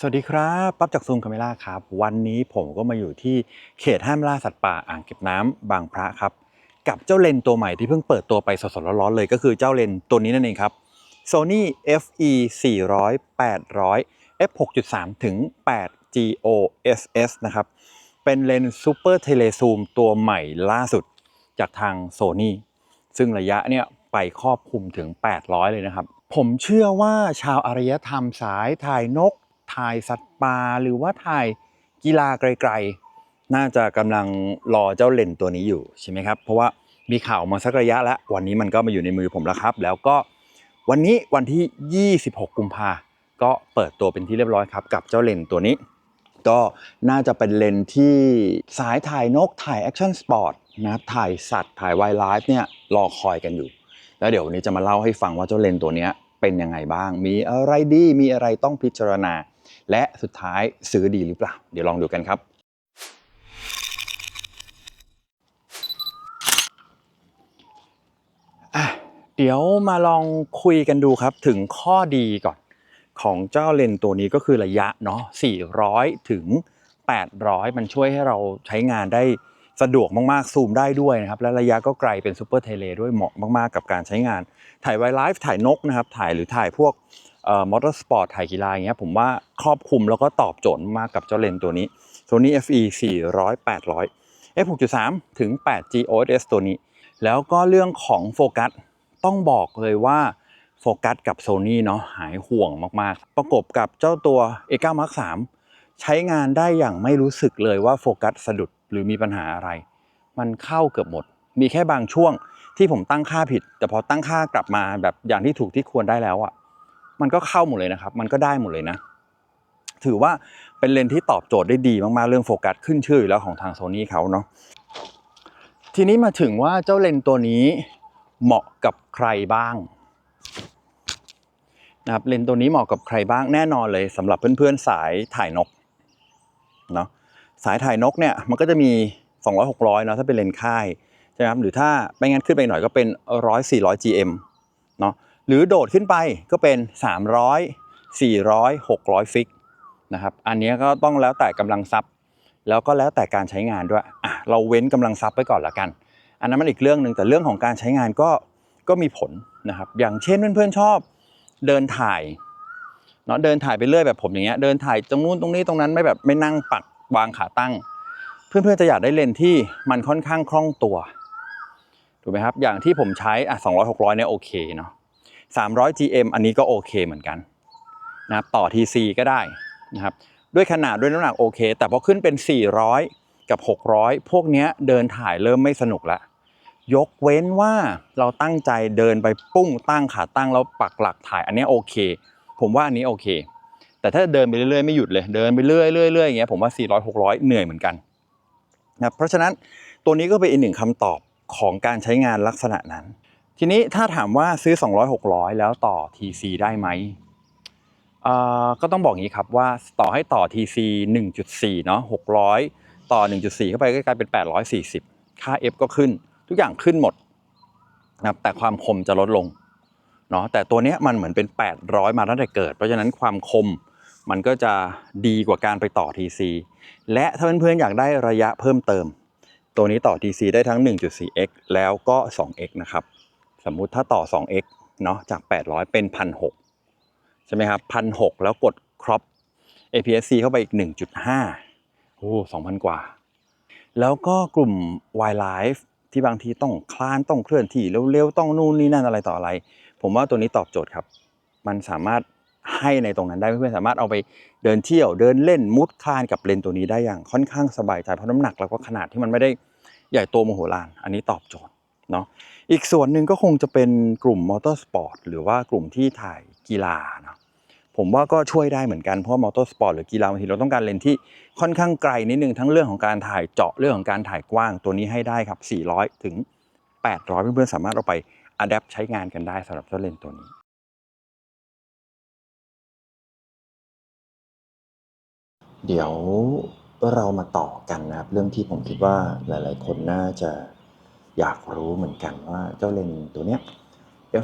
สวัสดีครับ ปั๊บจากซูมคาเมล่าครับ วันนี้ผมก็มาอยู่ที่เขตห้ามล่าสัตว์ป่าอ่างเก็บน้ำบางพระครับ กับเจ้าเลนตัวใหม่ที่เพิ่งเปิดตัวไปสดๆร้อนๆเลยก็คือเจ้าเลนตัวนี้นั่นเองครับ Sony FE 400 800 f 6.3 ถึง 8 GOSS นะครับ เป็นเลนส์ซูเปอร์เทเลซูมตัวใหม่ล่าสุดจากทาง Sony ซึ่งระยะเนี่ยไปครอบคลุมถึง 800 เลยนะครับ ผมเชื่อว่าชาวอารยธรรมสายถ่ายนก ถ่ายสัตว์ป่าหรือว่าถ่ายกีฬาไกลๆ น่าจะกำลังรอเจ้าเลนตัวนี้อยู่ใช่ไหมครับ เพราะว่ามีข่าวมาสักระยะแล้ววันนี้มันก็มาอยู่ในมือผมแล้วครับ แล้วก็วันนี้วันที่ 26 กุมภาก็เปิดตัวเป็นที่เรียบร้อยครับ กับเจ้าเลนตัวนี้ ก็น่าจะเป็นเลนที่สายถ่ายนกถ่ายแอคชั่นสปอร์ตนะครับถ่ายสัตว์ถ่ายไวล์ไลฟ์เนี่ยรอคอยกันอยู่ แล้วเดี๋ยววันนี้จะมาเล่าให้ฟังว่าเจ้าเลนตัวเนี้ยเป็นยังไงบ้าง มีอะไรดี มีอะไรต้องพิจารณา และสุดท้ายซื้อดีหรือเปล่า เดี๋ยวลองดูกันครับอะเดี๋ยวมาลองคุยกันดูครับถึงข้อดีก่อนของเจ้าเลนตัวนี้ก็คือระยะเนาะ 400 ถึง 800 มันช่วยให้เราใช้งานได้สะดวกมาก ๆ ซูมได้ด้วยนะครับ และระยะก็ไกลเป็นซูเปอร์เทเลด้วยเหมาะมาก ๆ กับการใช้งาน ถ่ายไวไลฟ์ถ่ายนกนะครับ ถ่ายหรือถ่ายพวก มอเตอร์สปอร์ตถ่ายกีฬาอย่างเงี้ยผมว่าครอบคลุมแล้วก็ตอบโจทย์มากกับเจ้าเลนตัวนี้ Sony FE 400 800 f 6.3ถึง8 GOS ตัวนี้ แล้วก็เรื่องของโฟกัสต้องบอกเลยว่าโฟกัสกับ Sony เนาะหายห่วงมากๆ ประกบกับเจ้าตัว A9 Mark 3ใช้งานได้อย่างไม่รู้สึกเลยว่าโฟกัสสะดุดหรือมีปัญหาอะไร มันเข้าเกือบหมด มีแค่บางช่วงที่ผมตั้งค่าผิด แต่พอตั้งค่ากลับมาแบบอย่างที่ถูกที่ควรได้แล้วอะ มันก็เข้าหมดเลยนะครับ มันก็ได้หมดเลยนะ ถือว่าเป็นเลนที่ตอบโจทย์ได้ดีมากๆ เรื่องโฟกัสขึ้นชื่ออยู่แล้วของทางโซนี่เขาเนาะทีนี้มาถึงว่าเจ้าเลนตัวนี้เหมาะกับใครบ้างนะครับเลนตัวนี้เหมาะกับใครบ้างแน่นอนเลยสำหรับเพื่อนๆสายถ่ายนกเนาะสายถ่ายนกเนี่ยมันก็จะมี 200 600เนาะถ้าเป็นเลนค่ายใช่ไหมครับหรือถ้าไม่งั้นขึ้นไปหน่อยก็เป็น 100 400 GM เนาะ หรือโดดขึ้นไปก็เป็น 300 400 600 ฟิกนะครับ อันนี้ก็ต้องแล้วแต่กำลังซับแล้วก็แล้วแต่การใช้งานด้วยอะเราเว้นกำลังซับไว้ก่อนละกัน อันนั้นมันอีกเรื่องหนึ่งแต่เรื่องของการใช้งานก็ก็มีผลนะครับ อย่างเช่นเพื่อนๆชอบเดินถ่ายเนาะเดินถ่ายไปเรื่อยแบบผมอย่างเงี้ยเดินถ่ายตรงนู้นตรงนี้ตรงนั้นไม่แบบไม่นั่งปักวางขาตั้ง เพื่อนๆจะอยากได้เลนที่มันค่อนข้างคล่องตัวถูกไหมครับอย่างที่ผมใช้อะ200 600เนี่ยโอเคเนาะ 300 GM อันนี้ก็โอเคเหมือนกันนะครับต่อ TC ก็ได้นะครับด้วยขนาดด้วยน้ำหนักโอเค แต่พอขึ้นเป็น 400 กับ 600 พวกเนี้ยเดินถ่ายเริ่มไม่สนุกละยกเว้นว่าเราตั้งใจเดินไปปุ้งตั้งขาตั้งแล้วปักหลักถ่ายอันนี้โอเค ผมว่าอันนี้โอเค แต่ถ้าเดินไปเรื่อยๆไม่หยุดเลยเดินไปเรื่อยๆเรื่อยๆอย่างเงี้ยผมว่า 400 600 เหนื่อยเหมือนกันนะเพราะฉะนั้นตัวนี้ก็เป็นอีกหนึ่งคำตอบของการใช้งานลักษณะนั้น ทีนี้ถ้าถามว่าซื้อ 200 600 แล้วต่อ TC ได้ไหมก็ต้องบอกงี้ครับว่าต่อให้ต่อ TC 1.4 เนาะ600 ต่อ 1.4 เข้าไปก็กลายเป็น 840 ค่า F ก็ขึ้น ทุกอย่างขึ้นหมดนะครับแต่ความคมจะลดลงเนาะแต่ตัวเนี้ยมันเหมือนเป็น 800 มาตั้งแต่เกิด เพราะฉะนั้นความคมมันก็จะดีกว่าการไปต่อ TC และถ้าเพื่อนๆอยากได้ระยะเพิ่มเติม ตัวนี้ต่อ TC ได้ทั้ง 1.4x แล้วก็ 2x นะครับ สมมุติถ้าต่อ 2x เนาะจาก 800 เป็น 1,600 ใช่ไหมครับพันหกแล้วกดครอป APS-C เข้าไปอีก 1.5 โอ้สองพันกว่า แล้วก็กลุ่ม Wildlife ที่บางทีต้องคลานต้องเคลื่อนที่เร็วๆ ต้องนู่นนี่นั่นอะไรต่ออะไร ผมว่าตัวนี้ตอบโจทย์ครับ มันสามารถให้ในตรงนั้นได้เพื่อนๆสามารถเอาไปเดินเที่ยวเดินเล่นมุดคลานกับเลนตัวนี้ได้อย่างค่อนข้างสบายใจเพราะน้ำหนักแล้วก็ขนาดที่มันไม่ได้ใหญ่โตมโหฬารอันนี้ตอบโจทย์ เนาะอีกส่วนหนึ่งก็คงจะเป็นกลุ่มมอเตอร์สปอร์ตหรือว่ากลุ่มที่ถ่ายกีฬาเนาะผมว่าก็ช่วยได้เหมือนกันเพราะมอเตอร์สปอร์ตหรือกีฬาบางทีเราต้องการเลนที่ค่อนข้างไกลนิดนึงทั้งเรื่องของการถ่ายเจาะเรื่องของการถ่ายกว้างตัวนี้ให้ได้ครับ 400 ถึง 800 เพื่อนๆสามารถเอาไปอัดแอปใช้งานกันได้สำหรับเจ้าเลนตัวนี้เดี๋ยวเรามาต่อกันนะครับ เรื่องที่ผมคิดว่าหลาย ๆ คนน่าจะ อยากรู้เหมือนกันว่าเจ้าเลนตัวเนี้ย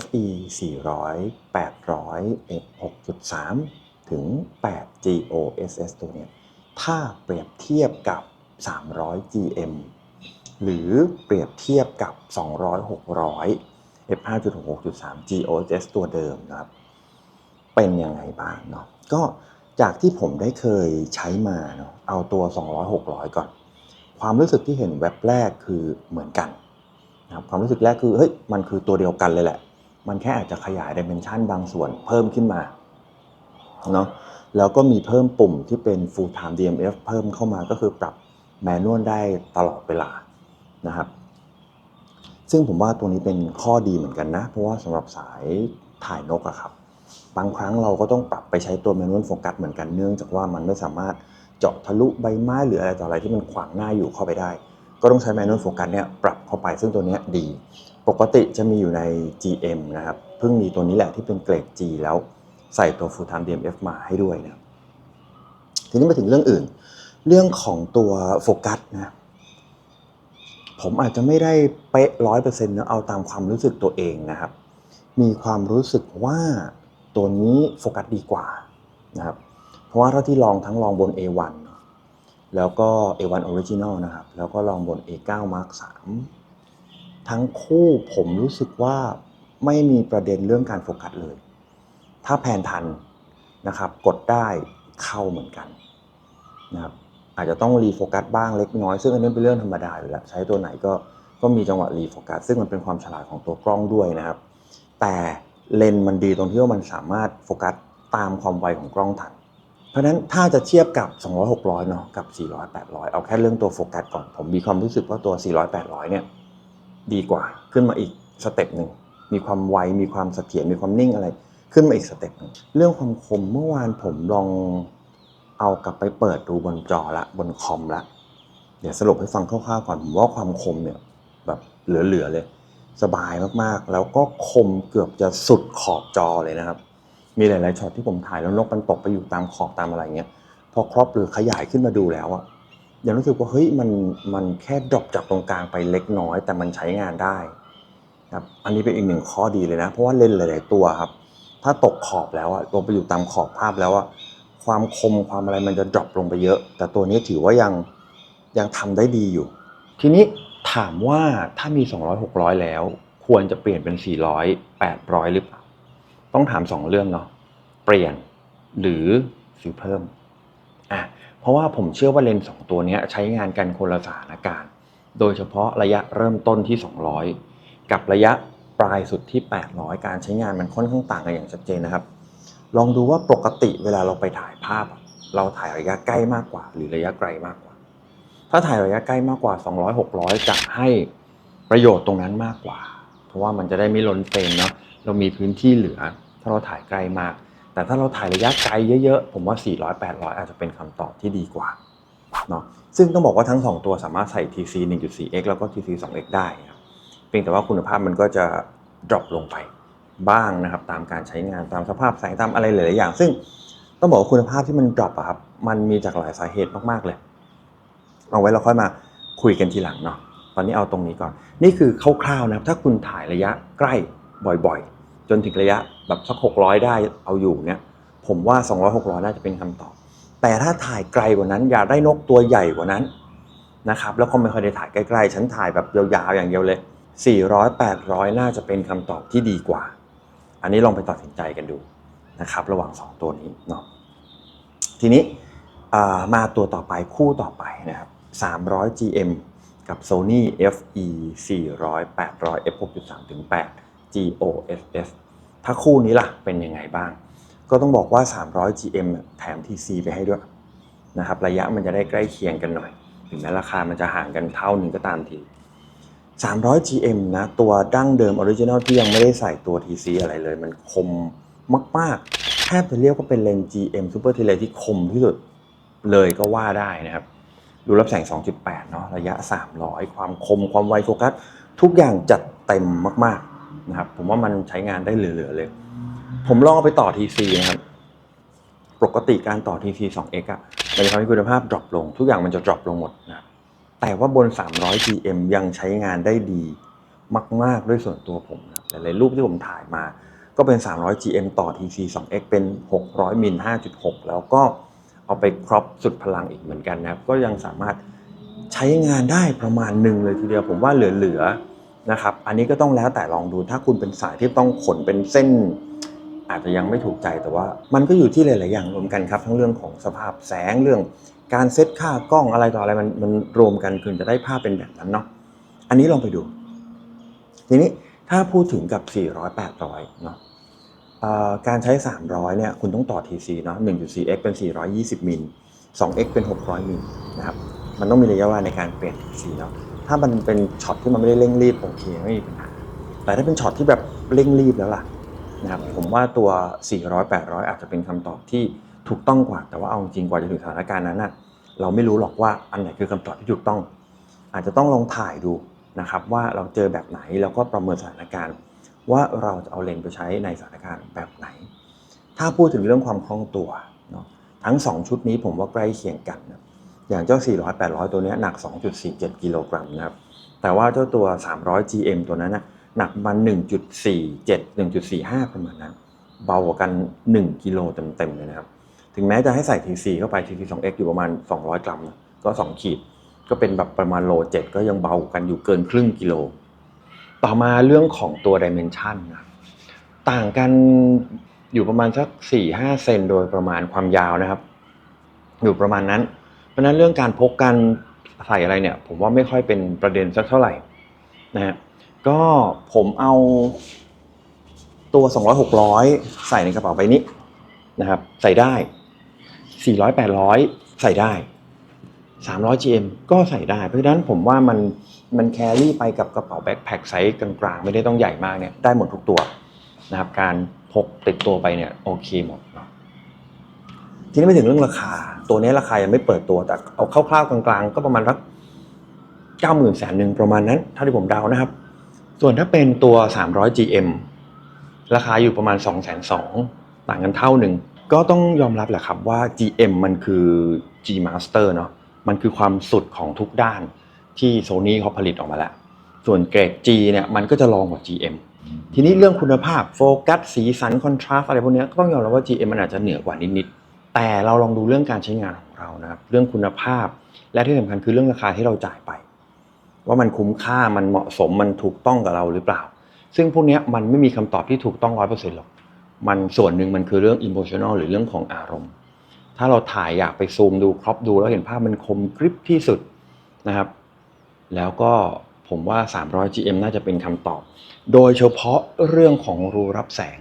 FE 400 800 6.3 ถึง 8 GOSS ตัวเนี้ยถ้าเปรียบเทียบกับ 300 GM หรือเปรียบเทียบกับ 200 600 f 5.66.3 GOSS ตัวเดิมนะครับ เป็นยังไงบ้างเนาะก็จากที่ผมได้เคยใช้มาเนาะเอาตัว 200 600 ก่อน ความรู้สึกที่เห็นแว็บแรกคือเหมือนกัน นะครับความรู้สึกแรกคือเฮ้ยมันคือตัวเดียวกันเลยแหละ มันแค่อาจจะขยายดิเมนชันบางส่วนเพิ่มขึ้นมาเนาะแล้วก็มีเพิ่มปุ่มที่เป็น full time DMF เพิ่มเข้ามาก็คือปรับแมนนวลได้ตลอดเวลานะครับ ซึ่งผมว่าตัวนี้เป็นข้อดีเหมือนกันนะ เพราะว่าสำหรับสายถ่ายนกอะครับ บางครั้งเราก็ต้องปรับไปใช้ตัวแมนนวลโฟกัสเหมือนกันเนื่องจากว่ามันไม่สามารถเจาะทะลุใบไม้หรืออะไรต่ออะไรที่มันขวางหน้าอยู่เข้าไปได้ ก็ต้องใช้แมนนวลโฟกัสเนี่ยปรับเข้าไปซึ่งตัวเนี้ยดี ปกติจะมีอยู่ใน GM นะครับ เพิ่งมีตัวนี้แหละที่เป็นเกรด G แล้วใส่ตัว Full Time DMF มาให้ด้วยนะทีนี้มาถึงเรื่องอื่น เรื่องของตัวโฟกัสนะผมอาจจะไม่ได้เป๊ะร้อยเปอร์เซ็นต์นะเอาตามความรู้สึกตัวเองนะครับ มีความรู้สึกว่าตัวนี้โฟกัสดีกว่านะครับเพราะว่าเท่าที่ลองทั้งลองบน A1 เน แล้วก็ A1 Original นะครับ แล้วก็ลองบน A9 Mark 3ทั้งคู่ผมรู้สึกว่าไม่มีประเด็นเรื่องการโฟกัสเลย ถ้าแผนทันนะครับ กดได้เข้าเหมือนกันนะครับ อาจจะต้องรีโฟกัสบ้างเล็กน้อย ซึ่งอันนี้เป็นเรื่องธรรมดาอยู่แล้ว ใช้ตัวไหนก็ก็มีจังหวะรีโฟกัส ซึ่งมันเป็นความฉลาดของตัวกล้องด้วยนะครับ แต่เลนส์มันดีตรงที่ว่ามันสามารถโฟกัสตามความไวของกล้องทัน เพราะนั้นถ้าจะเทียบกับ 200 600 เนาะกับ 400 800 เอาแค่เรื่องตัวโฟกัสก่อน ผมมีความรู้สึกว่าตัว 400 800 เนี่ยดีกว่าขึ้นมาอีกสเต็ปหนึ่งมีความไวมีความเสถียรมีความนิ่งอะไร ขึ้นมาอีกสเต็ปหนึ่งเรื่องความคมเมื่อวานผมลองเอากลับไปเปิดดูบนจอละบนคอมละเดี๋ยวสรุปให้ฟังคร่าวๆก่อนผมว่าความคมเนี่ยแบบเหลือๆเลย สบายมากๆ แล้วก็คมเกือบจะสุดขอบจอเลยนะครับ มีหลายๆช็อตที่ผมถ่ายแล้วนกมันตกไปอยู่ตามขอบตามอะไรเงี้ยพอครอบหรือขยายขึ้นมาดูแล้วอะยังรู้สึกว่าเฮ้ยมันมันแค่ดรอปจากตรงกลางไปเล็กน้อย แต่มันใช้งานได้ครับอันนี้เป็นอีกหนึ่งข้อดีเลยนะ เพราะว่าเลนส์หลาย ๆ ตัวครับ ถ้าตกขอบแล้วอะลงไปอยู่ตามขอบภาพแล้วอะความคมความอะไรมันจะดรอปลงไปเยอะ แต่ตัวนี้ถือว่ายังยังทำได้ดีอยู่ ทีนี้ถามว่าถ้ามี 200 600 แล้ว ควรจะเปลี่ยนเป็น 400 800 หรือเปล่า ต้องถาม2เรื่องเนาะเปลี่ยนหรือซื้อเพิ่มอะเพราะว่าผมเชื่อว่าเลนส์สองตัวนี้ใช้งานกันคนละสถานการณ์ โดยเฉพาะระยะเริ่มต้นที่ 200 กับระยะปลายสุดที่ 800 การใช้งานมันค่อนข้างต่างกันอย่างชัดเจนนะครับ ลองดูว่าปกติเวลาเราไปถ่ายภาพ เราถ่ายระยะใกล้มากกว่า หรือระยะไกลมากกว่า ถ้าถ่ายระยะใกล้มากกว่า 200 600 จะให้ประโยชน์ตรงนั้นมากกว่า เพราะว่ามันจะได้ไม่ล้นเฟรมเนาะเรามีพื้นที่เหลือ ถ้าเราถ่ายไกลมาก แต่ถ้าเราถ่ายระยะไกลเยอะๆ ผมว่า 400 800 อาจจะเป็นคำตอบที่ดีกว่าเนาะซึ่งต้องบอกว่าทั้ง 2 ตัวสามารถใส่ TC 1.4x แล้วก็ TC 2x ได้ครับเพียงแต่ว่าคุณภาพมันก็จะ drop ลงไปบ้างนะครับ ตามการใช้งานตามสภาพแสงตามอะไรหลายๆอย่าง ซึ่งต้องบอกว่าคุณภาพที่มัน drop อะครับมันมีจากหลายสาเหตุมากๆเลย เอาไว้เราค่อยมาคุยกันทีหลังเนาะตอนนี้เอาตรงนี้ก่อน นี่คือคร่าวๆนะครับ ถ้าคุณถ่ายระยะใกล้บ่อยๆ จนถึงระยะแบบสัก600ได้เอาอยู่เนี่ยผมว่า 200 600น่าจะเป็นคำตอบ แต่ถ้าถ่ายไกลกว่านั้น อยากได้นกตัวใหญ่กว่านั้นนะครับแล้วก็ไม่ค่อยได้ถ่ายใกล้ๆฉันถ่ายแบบยาวๆอย่างเดียวเลย 400 800 น่าจะเป็นคำตอบที่ดีกว่า อันนี้ลองไปตัดสินใจกันดูนะครับ ระหว่าง 2 ตัวนี้เนาะทีนี้มาตัวต่อไปคู่ต่อไปนะครับ300 GM กับ Sony FE 400 800 f 6.3ถึง8 GOSS ถ้าคู่นี้ล่ะเป็นยังไงบ้าง ก็ต้องบอกว่า 300 GM แถม TC ไปให้ด้วยนะครับระยะมันจะได้ใกล้เคียงกันหน่อย ถึงแม้ราคามันจะห่างกันเท่าหนึ่งก็ตามที 300 GM นะตัวดั้งเดิมออริจิน l ลที่ยังไม่ได้ใส่ตัว TC อะไรเลย มันคมมากๆ แทบจะเรียกว่าเป็นเลนส์ GM Super Tele ที่คมที่สุดเลยก็ว่าได้นะครับดูรับแสง 2.8 เนาะระยะ 300 ความคมความไวโฟกัส ทุกอย่างจัดเต็มมากๆ นะครับ ผมว่ามันใช้งานได้เหลือๆเลย ผมลองเอาไปต่อ TC นะครับ ปกติการต่อ TC 2x อะมันจะทำให้คุณภาพ drop ลง ทุกอย่างมันจะ drop ลงหมดนะครับแต่ว่าบน 300 GM ยังใช้งานได้ดีมาก ๆ ด้วยส่วนตัวผมนะหลายๆรูปที่ผมถ่ายมา ก็เป็น 300 GM ต่อ TC 2x เป็น 600มิล5.6 แล้วก็เอาไปครอปสุดพลังอีกเหมือนกันนะครับ ก็ยังสามารถใช้งานได้ประมาณหนึ่งเลยทีเดียวผมว่าเหลือๆ นะครับ อันนี้ก็ต้องแล้วแต่ลองดู ถ้าคุณเป็นสายที่ต้องขนเป็นเส้น อาจจะยังไม่ถูกใจแต่ว่ามันก็อยู่ที่หลาย ๆ อย่างรวมกันครับ ทั้งเรื่องของสภาพแสงเรื่อง การเซตค่ากล้องอะไรต่ออะไรมันมันรวมกันคุณจะได้ภาพเป็นแบบนั้นเนาะ อันนี้ลองไปดู ทีนี้ถ้าพูดถึงกับ 400 800 เนาะการใช้ 300 เนี่ย คุณต้องต่อ TC เนาะ 1.4x เป็น 420 มิล 2x เป็น 600 มิล นะครับ มันต้องมีระยะเวลาในการเปลี่ยน TC เนาะ ถ้ามันเป็นช็อตที่มันไม่ได้เร่งรีบโอเคไม่มีปัญหาแต่ถ้าเป็นช็อตที่แบบเร่งรีบแล้วล่ะนะครับผมว่าตัว 400 800 อาจจะเป็นคำตอบที่ถูกต้องกว่า แต่ว่าเอาจริงกว่าจะถึงสถานการณ์นั้นนะเราไม่รู้หรอกว่าอันไหนคือคำตอบที่ถูกต้อง อาจจะต้องลองถ่ายดูนะครับว่าเราเจอแบบไหนแล้วก็ประเมินสถานการณ์ ว่าเราจะเอาเลนส์ไปใช้ในสถานการณ์แบบไหน ถ้าพูดถึงเรื่องความคล่องตัวเนาะทั้ง 2 ชุดนี้ผมว่าใกล้เคียงกันนะ อย่างเจ้า 400 800 ตัวนี้หนัก 2.47 กิโลกรัมนะครับ แต่ว่าเจ้าตัว 300 GM ตัวนั้นนะหนักประมาณ1.47 1.45 ประมาณนั้นเบากว่ากัน 1 กิโลเต็มๆเลยนะครับ ถึงแม้จะให้ใส่ TC เข้าไป TC 2X อยู่ประมาณ 200 กรัมนะก็ 2 ขีด ก็เป็นแบบประมาณโล 7 ก็ยังเบากว่ากันอยู่เกินครึ่งกิโล ต่อมาเรื่องของตัว Dimension นะต่างกันอยู่ประมาณสัก 4-5 เซนโดยประมาณความยาวนะครับ อยู่ประมาณนั้น เพราะฉะนั้นเรื่องการพกการใส่อะไรเนี่ย ผมว่าไม่ค่อยเป็นประเด็นสักเท่าไหร่นะฮะก็ผมเอาตัว 200 600 ใส่ในกระเป๋าใบนี้นะครับ ใส่ได้ 400 800 ใส่ได้ 300 GM ก็ใส่ได้ เพราะฉะนั้นผมว่ามันมันแครี่ไปกับกระเป๋าแบ็คแพคไซส์กลางๆ ไม่ได้ต้องใหญ่มากเนี่ยได้หมดทุกตัวนะครับ การพกติดตัวไปเนี่ยโอเคหมด ทีนี้ไปถึงเรื่องราคา ตัวนี้ราคายังไม่เปิดตัวแต่เอาคร่าวๆกลางๆ ก็ประมาณสักเก้าหมื่นแสนหนึ่งประมาณนั้นเท่าที่ผมเดานะครับ ส่วนถ้าเป็นตัว 300 GM ราคาอยู่ประมาณ 2 2 0 0 0ต่างกันเท่าหนึ่ง ก็ต้องยอมรับแหละครับว่า GM มันคือ G Master เนาะมันคือความสุดของทุกด้านที่ Sony เขาผลิตออกมาแล้ว ส่วนเกรด G เนี่ยมันก็จะรองกว่า GM ทีนี้เรื่องคุณภาพโฟกัสสีสันคอนทราสอะไรพวกเนี้ยก็ต้องยอมรับว่า GM มันอาจจะเหนือกว่านิดๆ แต่เราลองดูเรื่องการใช้งานของเรานะครับเรื่องคุณภาพ และที่สำคัญคือเรื่องราคาที่เราจ่ายไป ว่ามันคุ้มค่ามันเหมาะสมมันถูกต้องกับเราหรือเปล่า ซึ่งพวกนี้มันไม่มีคำตอบที่ถูกต้องร้อยเปอร์เซ็นต์หรอกมันส่วนหนึ่งมันคือเรื่อง emotional หรือเรื่องของอารมณ์ ถ้าเราถ่ายอยากไปซูมดูครอปดูแล้วเห็นภาพมันคมกริบที่สุดนะครับ แล้วก็ผมว่า 300 GM น่าจะเป็นคำตอบ โดยเฉพาะเรื่องของรูรับแสง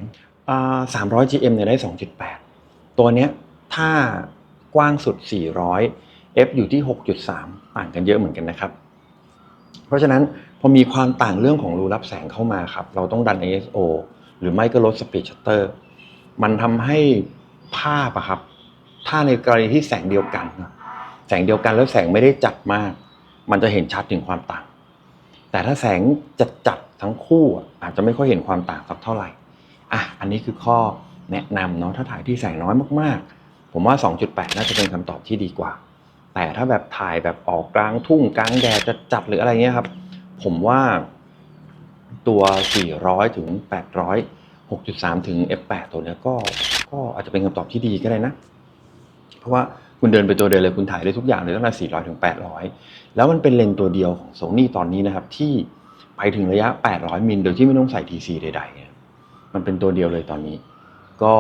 300 GM เนี่ยได้ 2.8 ตัวเนี้ย ถ้ากว้างสุด 400 f อยู่ที่ 6.3 ต่างกันเยอะเหมือนกันนะครับ เพราะฉะนั้นพอมีความต่างเรื่องของรูรับแสงเข้ามาครับ เราต้องดัน ISO หรือไม่ก็ลด speed shutter มันทำให้ภาพอะครับ ถ้าในกรณีที่แสงเดียวกันนะแสงเดียวกันแล้วแสงไม่ได้จัดมาก มันจะเห็นชัดถึงความต่าง แต่ถ้าแสงจัดจัดทั้งคู่อะอาจจะไม่ค่อยเห็นความต่างสักเท่าไหร่อะอันนี้คือข้อแนะนำเนาะถ้าถ่ายที่แสงน้อยมากๆ ผมว่า 2.8 น่าจะเป็นคำตอบที่ดีกว่า แต่ถ้าแบบถ่ายแบบออกกลางทุ่งกลางแดดจะจัดหรืออะไรเงี้ยครับ ผมว่าตัว 400 ถึง 800 6.3 ถึง f8 ตัวเนี้ยก็ก็อาจจะเป็นคำตอบที่ดีก็ได้นะ เพราะว่าคุณเดินไปตัวเดียวเลยคุณถ่ายได้ทุกอย่างเลยตั้งแต่ 400 ถึง 800 แล้วมันเป็นเลนส์ตัวเดียวของ Sony ตอนนี้นะครับ ที่ไปถึงระยะ 800 มิลโดยที่ไม่ต้องใส่ TC ใดๆเนี่ยมันเป็นตัวเดียวเลยตอนนี้ ก็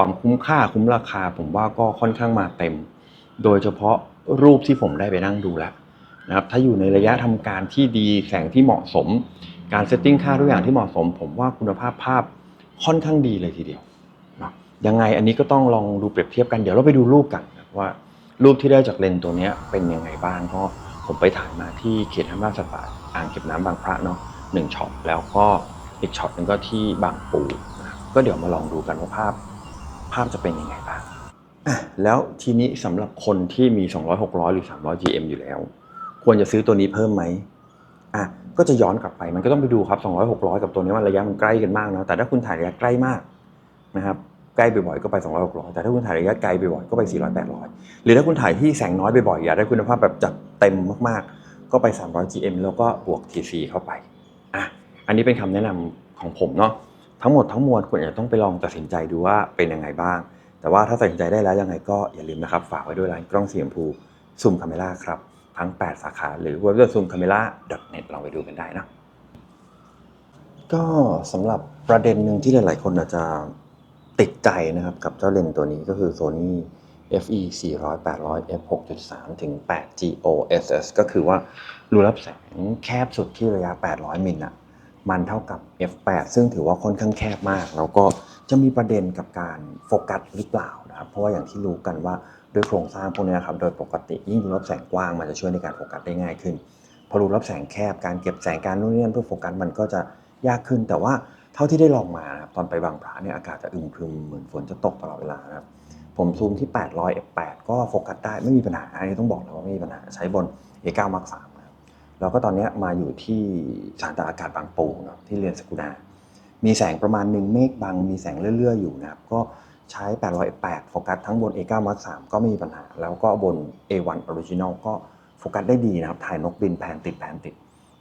ความคุ้มค่าคุ้มราคา ผมว่าก็ค่อนข้างมาเต็ม โดยเฉพาะรูปที่ผมได้ไปนั่งดูแล้วนะครับถ้าอยู่ในระยะทำการที่ดีแสงที่เหมาะสม การเซตติ้งค่าทุกอย่างที่เหมาะสม ผมว่าคุณภาพภาพค่อนข้างดีเลยทีเดียวนะยังไงอันนี้ก็ต้องลองดูเปรียบเทียบกันเดี๋ยวเราไปดูรูปกันว่ารูปที่ได้จากเลนตัวนี้เป็นยังไงบ้างก็ผมไปถ่ายมาที่เขตห้ามล่าสัตว์ป่าอ่างเก็บน้ำบางพระเนาะหนึ่งช็อตแล้วก็อีกช็อตหนึงก็ที่บางปูนะก็เดี๋ยวมาลองดูกันว่าภาพ ภาพจะเป็นยังไงบ้างอะแล้วทีนี้สำหรับคนที่มี 200 600 หรือ 300 GM อยู่แล้ว ควรจะซื้อตัวนี้เพิ่มไหมอะก็จะย้อนกลับไปมันก็ต้องไปดูครับ 200 600 กับตัวนี้มันระยะมันใกล้กันมากนะแต่ถ้าคุณถ่ายระยะใกล้มากนะครับใกล้บ่อยๆก็ไป 200 600 แต่ถ้าคุณถ่ายระยะไกลบ่อยๆก็ไป 400 800 หรือถ้าคุณถ่ายที่แสงน้อยบ่อยๆอยากได้คุณภาพแบบจัดเต็มมากๆ ก็ไป 300 GM แล้วก็บวก TC เข้าไปอะอันนี้เป็นคำแนะนำของผมเนาะ ทั้งหมดทั้งมวลคุณอาจจะต้องไปลองตัดสินใจดูว่าเป็นยังไงบ้าง แต่ว่าถ้าตัดสินใจได้แล้วยังไงก็อย่าลืมนะครับ ฝากไว้ด้วยร้านกล้องสีชมพูซูมคาเมล่าครับทั้ง 8 สาขาหรือ w w w z o o m c a m e r a n e t ลองไปดูกันได้นะก็สำหรับประเด็นหนึ่งที่หลาย ๆ คนอาจจะติดใจนะครับกับเจ้าเลนส์ตัวนี้ก็คือ Sony FE 400 800 f 6.3 ถึง8 GOSS ก็คือว่ารูรับแสงแคบสุดที่ระยะ 800 มิลนะ มันเท่ากับ f8 ซึ่งถือว่าค่อนข้างแคบมาก แล้วก็จะมีประเด็นกับการโฟกัสหรือเปล่านะครับเพราะว่าอย่างที่รู้กันว่าด้วยโครงสร้างพวกนี้นะครับโดยปกติยิ่งรูรับแสงกว้างมันจะช่วยในการโฟกัสได้ง่ายขึ้น พอรูรับแสงแคบการเก็บแสงการนู่นนี่นั่นเพื่อโฟกัสมันก็จะยากขึ้น แต่ว่าเท่าที่ได้ลองมาครับตอนไปบางพระเนี่ยอากาศจะอึมครึมเหมือนฝนจะตกตลอดเวลานะครับผมซูมที่ 800 f8 ก็โฟกัสได้ไม่มีปัญหาอันนี้ต้องบอกเลยว่าไม่มีปัญหาใช้บน A9 Mark 3 แล้วก็ตอนนี้มาอยู่ที่สถานตากอากาศบางปูเนาะที่เรียนสกุณามีแสงประมาณหนึ่งเมฆบางมีแสงเลื่อยๆอยู่นะครับ ก็ใช้ 808 โฟกัสทั้งบน A9 Mark 3ก็ไม่มีปัญหา แล้วก็บน A1 Original ก็โฟกัสได้ดีนะครับ ถ่ายนกบินแผนติดแผนติด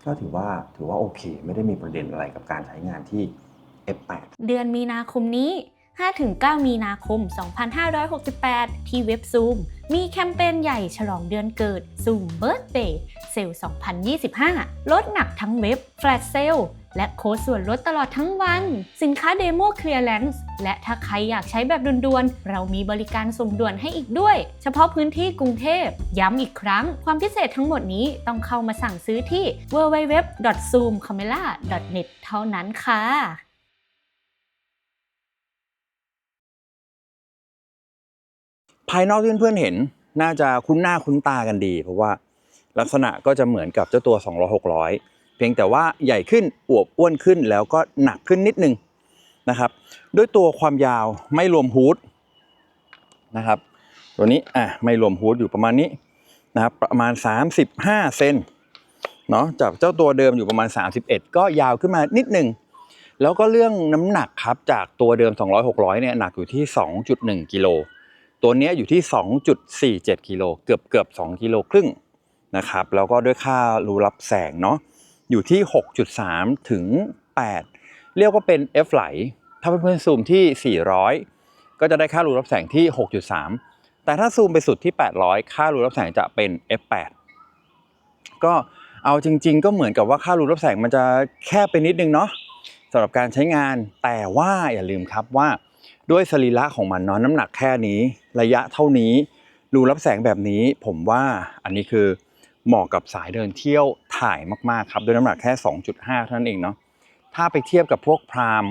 ก็ถือว่าถือว่าโอเค ไม่ได้มีประเด็นอะไรกับการใช้งานที่ F8 เดือนมีนาคมนี้ 5-9 มีนาคม 2568 ที่เว็บซูม มีแคมเปญใหญ่ฉลองเดือนเกิด Zoom Birthday เซล2025 ลดหนักทั้งเว็บ Flash Sale และโค้ดส่วนลดตลอดทั้งวัน สินค้าเดโมเคลียร์แลนซ์และถ้าใครอยากใช้แบบด่วนๆ เรามีบริการส่งด่วนให้อีกด้วย เฉพาะพื้นที่กรุงเทพ ย้ำอีกครั้ง ความพิเศษทั้งหมดนี้ต้องเข้ามาสั่งซื้อที่ www.zoomcamera.net เท่านั้นค่ะ ภายนอกที่เพื่อนๆเห็นน่าจะคุ้นหน้าคุ้นตากันดี เพราะว่าลักษณะก็จะเหมือนกับเจ้าตัว 200 600 เพียงแต่ว่าใหญ่ขึ้นอวบอ้วนขึ้นแล้วก็หนักขึ้นนิดนึงนะครับ ด้วยตัวความยาวไม่รวมฮูดนะครับ ตัวนี้อะไม่รวมฮูดอยู่ประมาณนี้นะครับประมาณ 35 เซนเนาะจากเจ้าตัวเดิมอยู่ประมาณ 31 ก็ยาวขึ้นมานิดนึงแล้วก็เรื่องน้ำหนักครับจากตัวเดิม 200 600 เนี่ยหนักอยู่ที่ 2.1 กิโล ตัวนี้อยู่ที่ 2.47กิโลเกือบเกือบ2กิโลครึ่งนะครับแล้วก็ด้วยค่ารูรับแสงเนาะอยู่ที่ 6.3 ถึง 8 เรียกว่าเป็น F ไหล ถ้าเพื่อนๆซูมที่ 400 ก็จะได้ค่ารูรับแสงที่ 6.3 แต่ถ้าซูมไปสุดที่ 800 ค่ารูรับแสงจะเป็น F8 ก็เอาจริง ๆ ก็เหมือนกับว่าค่ารูรับแสงมันจะแคบไปนิดนึงเนาะสำหรับการใช้งานแต่ว่าอย่าลืมครับว่า ด้วยสรีระของมันเนาะน้ำหนักแค่นี้ ระยะเท่านี้รูรับแสงแบบนี้ ผมว่าอันนี้คือเหมาะกับสายเดินเที่ยวถ่ายมากๆครับด้วยน้ำหนักแค่ 2.5 เท่านั้นเองเนาะถ้าไปเทียบกับพวกพราม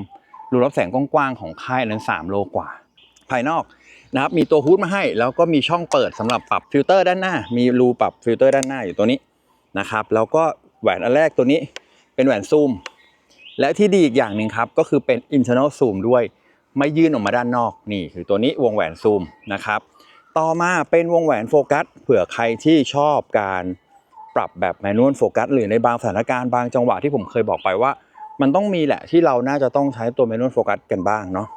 รูรับแสงกว้างๆของค่ายนั้น 3 โลกว่า ภายนอกนะครับมีตัวฮูดมาให้ แล้วก็มีช่องเปิดสำหรับปรับฟิลเตอร์ด้านหน้า มีรูปรับฟิลเตอร์ด้านหน้าอยู่ตัวนี้นะครับแล้วก็แหวนอันแรกตัวนี้เป็นแหวนซูมและที่ดีอีกอย่างหนึ่งครับก็คือเป็น internal zoom ด้วย ไม่ยื่นออกมาด้านนอกนี่คือตัวนี้วงแหวนซูมนะครับ ต่อมาเป็นวงแหวนโฟกัสเผื่อใครที่ชอบการปรับแบบแมนนวลโฟกัสหรือในบางสถานการณ์บางจังหวะที่ผมเคยบอกไปว่า มันต้องมีแหละที่เราน่าจะต้องใช้ตัวแมนนวลโฟกัสกันบ้างเนาะ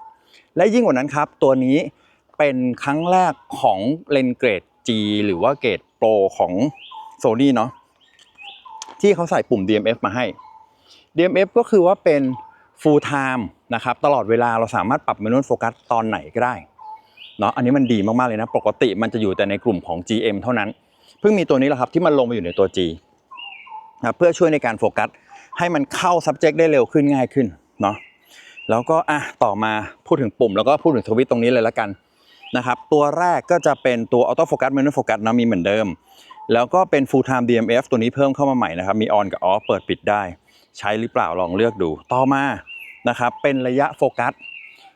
และยิ่งกว่านั้นครับ ตัวนี้เป็นครั้งแรกของเลนส์เกรด G หรือว่าเกรดโปรของ Sony เนาะที่เขาใส่ปุ่ม DMF มาให้ DMF ก็คือว่าเป็น full time นะครับตลอดเวลาเราสามารถปรับ manual focus ตอนไหนก็ได้เนาะอันนี้มันดีมากๆเลยนะ ปกติมันจะอยู่แต่ในกลุ่มของ GM เท่านั้น เพิ่งมีตัวนี้แหละครับที่มันลงมาอยู่ในตัว G นะเพื่อช่วยในการโฟกัสให้มันเข้า subject ได้เร็วขึ้นง่ายขึ้นเนาะแล้วก็อะต่อมาพูดถึงปุ่ม แล้วก็พูดถึงสวิตช์ตรงนี้เลยละกันนะครับตัวแรกก็จะเป็นตัว auto focus manual focus นะมีเหมือนเดิม แล้วก็เป็น full time DMF ตัวนี้เพิ่มเข้ามาใหม่นะครับมี on กับ off เปิดปิดได้ ใช้หรือเปล่าลองเลือกดู ต่อมา นะครับเป็นระยะโฟกัส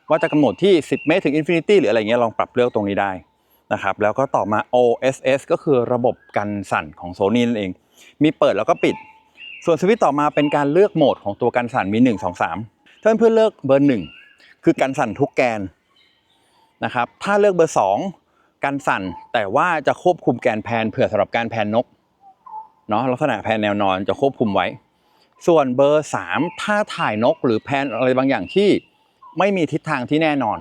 ว่าจะกำหนดที่ 10 เมตรถึงอินฟินิตี้หรืออะไรเงี้ยลองปรับเลือกตรงนี้ได้นะครับแล้วก็ต่อมา OSS ก็คือระบบกันสั่นของ Sony นั่นเอง มีเปิดแล้วก็ปิด ส่วนสวิตช์ต่อมาเป็นการเลือกโหมดของตัวกันสั่นมี 1 2 3ถ้าเพื่อนเลือกเบอร์ 1 คือกันสั่นทุกแกนนะครับถ้าเลือกเบอร์ 2 กันสั่นแต่ว่าจะควบคุมแกนแพนเผื่อสำหรับการแพนนกเนาะลักษณะแพนแนวนอนจะควบคุมไว้ ส่วนเบอร์ 3 ถ้าถ่ายนกหรือแพนอะไรบางอย่างที่ไม่มีทิศทางที่แน่นอน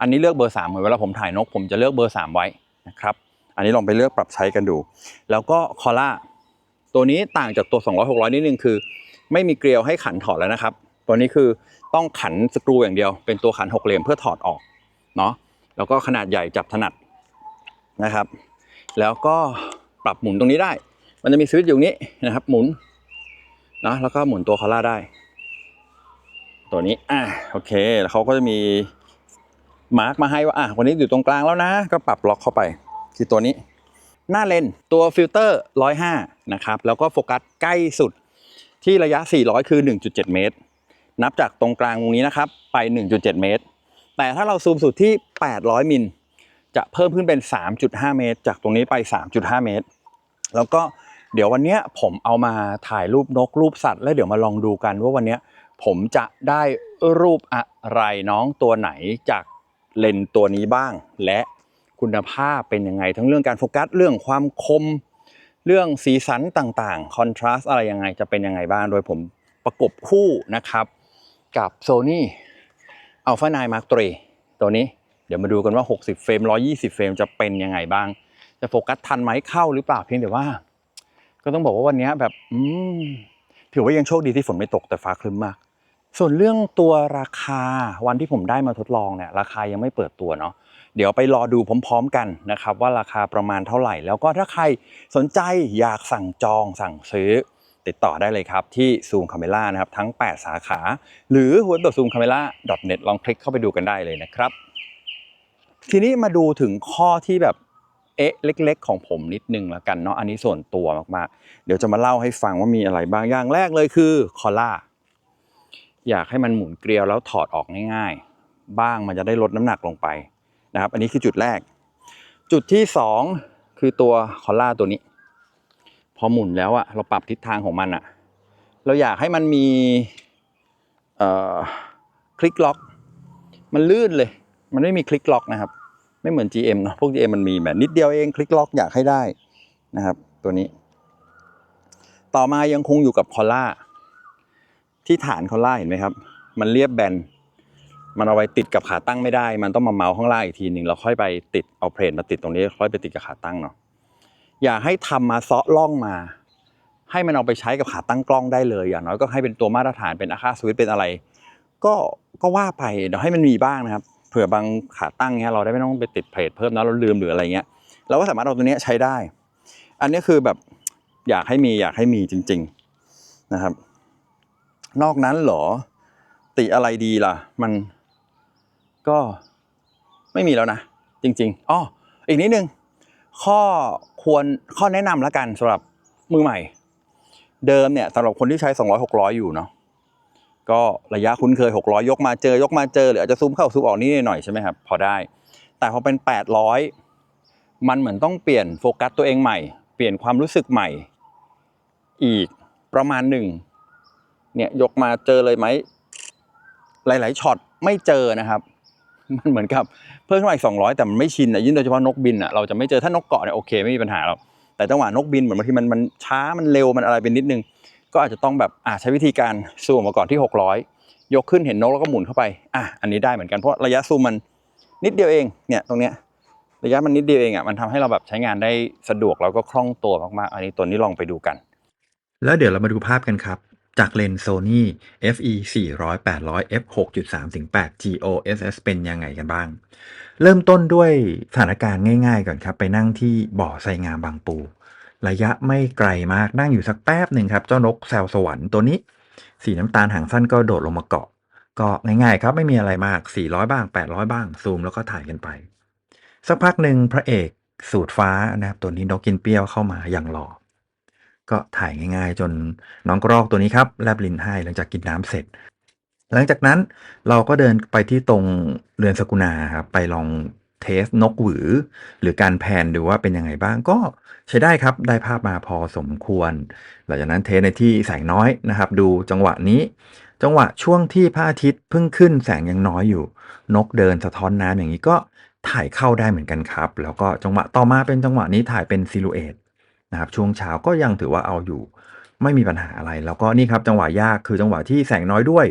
อันนี้เลือกเบอร์3เหมือนเวลาผมถ่ายนก ผมจะเลือกเบอร์ 3 ไว้นะครับ อันนี้ลองไปเลือกปรับใช้กันดู แล้วก็คอล่าตัวนี้ต่างจากตัว 200 600 นิดนึงคือ ไม่มีเกลียวให้ขันถอดแล้วนะครับ ตัวนี้คือต้องขันสกรูอย่างเดียว เป็นตัวขันหกเหลี่ยมเพื่อถอดออกเนาะแล้วก็ขนาดใหญ่จับถนัดนะครับ แล้วก็ปรับหมุนตรงนี้ได้ มันจะมีสวิตช์อยู่นี้นะครับ หมุน นะ แล้วก็หมุนตัวคอล่าได้ ตัวนี้ อะ โอเค แล้วเขาก็จะมีมาร์กมาให้ว่าอะวันนี้อยู่ตรงกลางแล้วนะ ก็ปรับล็อกเข้าไปคือตัวนี้ หน้าเลนตัวฟิลเตอร์105นะครับ แล้วก็โฟกัสใกล้สุดที่ระยะ 400 คือ 1.7 เมตร นับจากตรงกลางตรงนี้นะครับ ไป 1.7 เมตร แต่ถ้าเราซูมสุดที่ 800 มิล จะเพิ่มขึ้นเป็น 3.5 เมตร จากตรงนี้ไป 3.5 เมตร แล้วก็ เดี๋ยววันเนี้ยผมเอามาถ่ายรูปนกรูปสัตว์ แล้วเดี๋ยวมาลองดูกันว่าวันเนี้ยผมจะได้รูปอะไรน้องตัวไหนจากเลนส์ตัวนี้บ้าง และคุณภาพเป็นยังไง ทั้งเรื่องการโฟกัสเรื่องความคม เรื่องสีสันต่างๆคอนทราสต์อะไรยังไงจะเป็นยังไงบ้าง โดยผมประกบคู่นะครับกับ Sony Alpha 9 Mark III ตัวนี้เดี๋ยวมาดูกันว่า 60 เฟรม 120 เฟรมจะเป็นยังไงบ้าง จะโฟกัสทันไหมเข้าหรือเปล่าเพียงแต่ว่า ก็ต้องบอกว่าวันนี้แบบอืมถือว่ายังโชคดีที่ฝนไม่ตกแต่ฟ้าครึ้มมาก ส่วนเรื่องตัวราคาวันที่ผมได้มาทดลองเนี่ยราคายังไม่เปิดตัวเนาะเดี๋ยวไปรอดูพร้อมๆกันนะครับว่าราคาประมาณเท่าไหร่ แล้วก็ถ้าใครสนใจอยากสั่งจองสั่งซื้อ ติดต่อได้เลยครับที่ Zoom Camera นะครับทั้ง 8 สาขา หรือ web.zoomcamera.net ลองคลิกเข้าไปดูกันได้เลยนะครับ ทีนี้มาดูถึงข้อที่แบบ เอ๊ะเล็ก ๆ ของผมนิดนึงและกันเนาะอันนี้ส่วนตัวมากๆ เดี๋ยวจะมาเล่าให้ฟังว่ามีอะไรบ้างอย่างแรกเลยคือคอล่าอยากให้มันหมุนเกลียวแล้วถอดออกง่ายๆ บ้างมันจะได้ลดน้ำหนักลงไปนะครับ อันนี้คือจุดแรก จุดที่สองคือตัวคอล่าตัวนี้ พอหมุนแล้วอะเราปรับทิศทางของมันอะเราอยากให้มันมีคลิกล็อก มันลื่นเลย มันไม่มีคลิกล็อกนะครับ ไม่เหมือน GM เนาะพวก GM มันมีแบบนิดเดียวเองคลิกล็อกอยากให้ได้นะครับตัวนี้ ต่อมายังคงอยู่กับคอล่าที่ฐานคอล่าเห็นไหมครับ มันเรียบแบนมันเอาไว้ติดกับขาตั้งไม่ได้ มันต้องมาเมาส์ข้างล่างอีกทีหนึ่งแล้วค่อยไปติดเอาเพลทมาติดตรงนี้ค่อยไปติดกับขาตั้งเนาะอย่าให้ทำมาเซาะล่องมา ให้มันเอาไปใช้กับขาตั้งกล้องได้เลย อย่างน้อยก็ให้เป็นตัวมาตรฐานเป็นอาคาสวิตเป็นอะไร ก็ก็ว่าไปเดี๋ยวให้มันมีบ้างนะครับ ผื่อบางขาตั้งเนี้ยเราได้ไม่ต้องไปติดเพลทเพิ่มนะเราลืมหรืออะไรเงี้ยเราก็สามารถเอาตัวเนี้ยใช้ได้ อันนี้คือแบบอยากให้มีอยากให้มีจริง ๆนะครับ นอกนั้นหรอติอะไรดีล่ะ มันก็ไม่มีแล้วนะ จริงๆอ๋ออีกนิดนึงข้อควรข้อแนะนำละกันสำหรับมือใหม่ เดิมเนี่ยสำหรับคนที่ใช้ 200 600 อยู่เนาะ ก็ระยะคุ้นเคย 600 ยกมาเจอยกมาเจอหรืออาจจะซูมเข้าซูมออกนิดหน่อยใช่ไหมครับพอได้ แต่พอเป็น 800 มันเหมือนต้องเปลี่ยนโฟกัสตัวเองใหม่ เปลี่ยนความรู้สึกใหม่ อีกประมาณหนึ่งเนี่ยยกมาเจอเลยไหมหลาย ๆช็อตไม่เจอนะครับ มันเหมือนกับเพิ่มขึ้นมาอีก200แต่มันไม่ชินอะยิ่งโดยเฉพาะนกบินอะเราจะไม่เจอถ้านกเกาะเนี่ยโอเคไม่มีปัญหาหรอกแต่จังหวะนกบินเหมือนบางทีมันมันช้ามันเร็วมันอะไรเป็นนิดนึง ก็อาจจะต้องแบบอ่าใช้วิธีการซูมมาก่อนที่ 600 ยกขึ้นเห็นนกแล้วก็หมุนเข้าไปอะอันนี้ได้เหมือนกันเพราะระยะซูมมันนิดเดียวเองเนี่ยตรงเนี้ยระยะมันนิดเดียวเองอะมันทำให้เราแบบใช้งานได้สะดวกแล้วก็คล่องตัวมากๆ อันนี้ตัวนี้ลองไปดูกัน แล้วเดี๋ยวเรามาดูภาพกันครับ จากเลนส์ Sony FE 400 800 f 6.3ถึง8 GOSS เป็นยังไงกันบ้าง เริ่มต้นด้วยสถานการณ์ง่ายๆก่อนครับ ไปนั่งที่บ่อไซงามบางปู ระยะไม่ไกลมากนั่งอยู่สักแป๊บหนึ่งครับ เจ้านกแซวสวรรค์ตัวนี้ สีน้ำตาลหางสั้นก็โดดลงมาเกาะ ก็ง่ายๆครับไม่มีอะไรมาก 400 บ้าง 800 บ้าง ซูมแล้วก็ถ่ายกันไป สักพักหนึ่งพระเอกสูตรฟ้านะครับตัวนี้นกกินเปรี้ยวเข้ามาอย่างหล่อก็ถ่ายง่ายๆ จนน้องกรอกตัวนี้ครับแลบลิ้นให้หลังจากกินน้ำเสร็จ หลังจากนั้นเราก็เดินไปที่ตรงเรือนสกุณาครับไปลอง เทสนกหวือ หรือการแพนดูว่าเป็นยังไงบ้างก็ใช้ได้ครับได้ภาพมาพอสมควร หลังจากนั้นเทสในที่แสงน้อยนะครับ ดูจังหวะนี้ จังหวะช่วงที่พระอาทิตย์เพิ่งขึ้นแสงยังน้อยอยู่ นกเดินสะท้อนน้ำอย่างนี้ก็ถ่ายเข้าได้เหมือนกันครับ แล้วก็จังหวะต่อมาเป็นจังหวะนี้ถ่ายเป็นซิลูเอตนะครับช่วงเช้าก็ยังถือว่าเอาอยู่ ไม่มีปัญหาอะไร แล้วก็นี่ครับจังหวะยากคือจังหวะที่แสงน้อยด้วย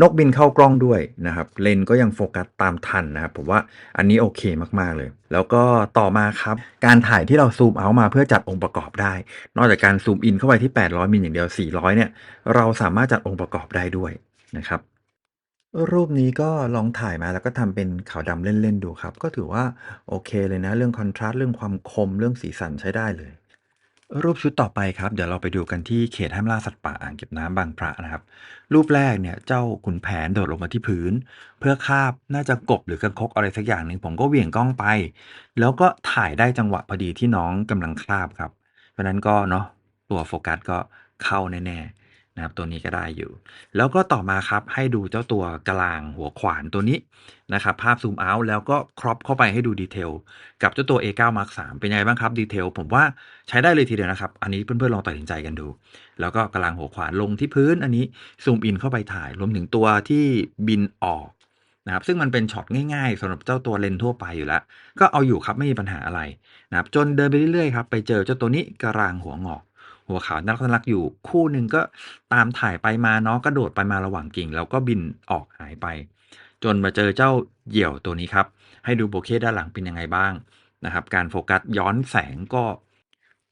นกบินเข้ากล้องด้วยนะครับเลนก็ยังโฟกัสตามทันนะครับผมว่าอันนี้โอเคมากๆเลย แล้วก็ต่อมาครับการถ่ายที่เราซูมเอามาเพื่อจัดองค์ประกอบได้ นอกจากการซูมอินเข้าไปที่ 800มิลอย่างเดียว 400 เนี่ยเราสามารถจัดองค์ประกอบได้ด้วยนะครับรูปนี้ก็ลองถ่ายมาแล้วก็ทำเป็นขาวดำเล่น ๆ ดูครับ ก็ถือว่าโอเคเลยนะ เรื่องคอนทราสต์เรื่องความคมเรื่องสีสันใช้ได้เลย รูปชุดต่อไปครับ เดี๋ยวเราไปดูกันที่เขตห้ามล่าสัตว์ป่าอ่างเก็บน้ำบางพระนะครับ รูปแรกเนี่ยเจ้าขุนแผนโดดลงมาที่พื้น เพื่อคาบน่าจะกบหรือกระคกอะไรสักอย่างหนึ่งผมก็เหวี่ยงกล้องไป แล้วก็ถ่ายได้จังหวะพอดีที่น้องกำลังคาบครับ เพราะฉะนั้นก็เนาะตัวโฟกัสก็เข้าแน่ๆ นะครับตัวนี้ก็ได้อยู่ แล้วก็ต่อมาครับให้ดูเจ้าตัวกลางหัวขวานตัวนี้นะครับภาพซูมเอาท์แล้วก็ครอปเข้าไปให้ดูดีเทลกับเจ้าตัว A9 Mark 3เป็นยังไงบ้างครับดีเทลผมว่าใช้ได้เลยทีเดียวนะครับ อันนี้เพื่อนๆลองตัดสินใจกันดู แล้วก็กลางหัวขวานลงที่พื้นอันนี้ซูมอินเข้าไปถ่ายรวมถึงตัวที่บินออกนะครับซึ่งมันเป็นช็อตง่ายๆสำหรับเจ้าตัวเลนทั่วไปอยู่แล้ว ก็เอาอยู่ครับไม่มีปัญหาอะไรนะครับจนเดินไปเรื่อยๆครับไปเจอเจ้าตัวนี้กลางหัวงอก หัวขาวน่ารักน่ารักอยู่ คู่หนึ่งก็ตามถ่ายไปมาเนาะกระโดดไปมาระหว่างกิ่ง แล้วก็บินออกหายไป จนมาเจอเจ้าเหยี่ยวตัวนี้ครับ ให้ดูโบเคด้านหลังเป็นยังไงบ้างนะครับ การโฟกัสย้อนแสงก็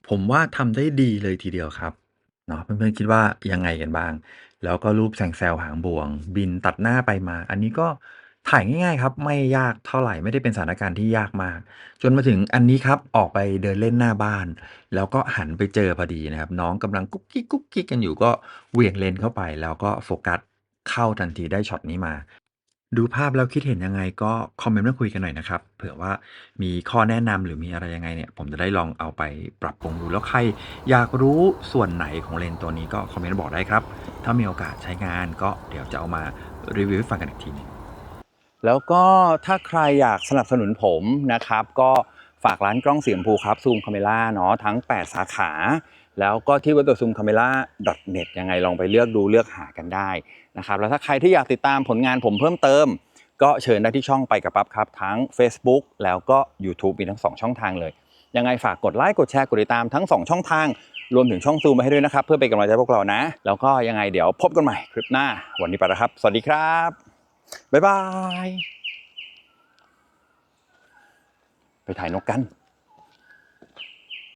ผมว่าทำได้ดีเลยทีเดียวครับเนาะเพื่อนๆคิดว่ายังไงกันบ้าง แล้วก็รูปแสงแซวหางบ่วง บินตัดหน้าไปมา อันนี้ก็ ถ่ายง่าย ๆ ครับ ไม่ยากเท่าไหร่ไม่ได้เป็นสถานการณ์ที่ยากมาก จนมาถึงอันนี้ครับ ออกไปเดินเล่นหน้าบ้าน แล้วก็หันไปเจอพอดีนะครับ น้องกำลังกุ๊กกิ๊กกุ๊กกิ๊กกันอยู่ก็เหวี่ยงเลนเข้าไป แล้วก็โฟกัสเข้าทันทีได้ช็อตนี้มา ดูภาพแล้วคิดเห็นยังไงก็คอมเมนต์มาคุยกันหน่อยนะครับ เผื่อว่ามีข้อแนะนำหรือมีอะไรยังไงเนี่ย ผมจะได้ลองเอาไปปรับปรุงดูแล้วใครอยากรู้ส่วนไหนของเลนตัวนี้ก็คอมเมนต์บอกได้ครับ ถ้ามีโอกาสใช้งานก็เดี๋ยวจะเอามารีวิวให้ฟังกันอีกทีหนึง แล้วก็ถ้าใครอยากสนับสนุนผมนะครับ ก็ฝากร้านกล้องเสีชมพูครับซูมคาเมล่าเนาะทั้ง 8 สาขา แล้วก็ที่เว็บซูมคาเมล่า .net ยังไงลองไปเลือกดูเลือกหากันได้นะครับแล้วถ้าใครที่อยากติดตามผลงานผมเพิ่มเติม ก็เชิญได้ที่ช่องไปกับปั๊บครับ ทั้ง Facebook แล้วก็ YouTube มีทั้ง 2 ช่องทางเลย ยังไงฝากกดไลค์กดแชร์กดติดตามทั้ง 2 ช่องทาง รวมถึงช่องซูมมาให้ด้วยนะครับ เพื่อเป็นกำลังใจพวกเรานะ แล้วก็ยังไงเดี๋ยวพบกันใหม่คลิปหน้า วันนี้ไปแล้วครับ สวัสดีครับ บ๊ายบาย ไปถ่ายนกกัน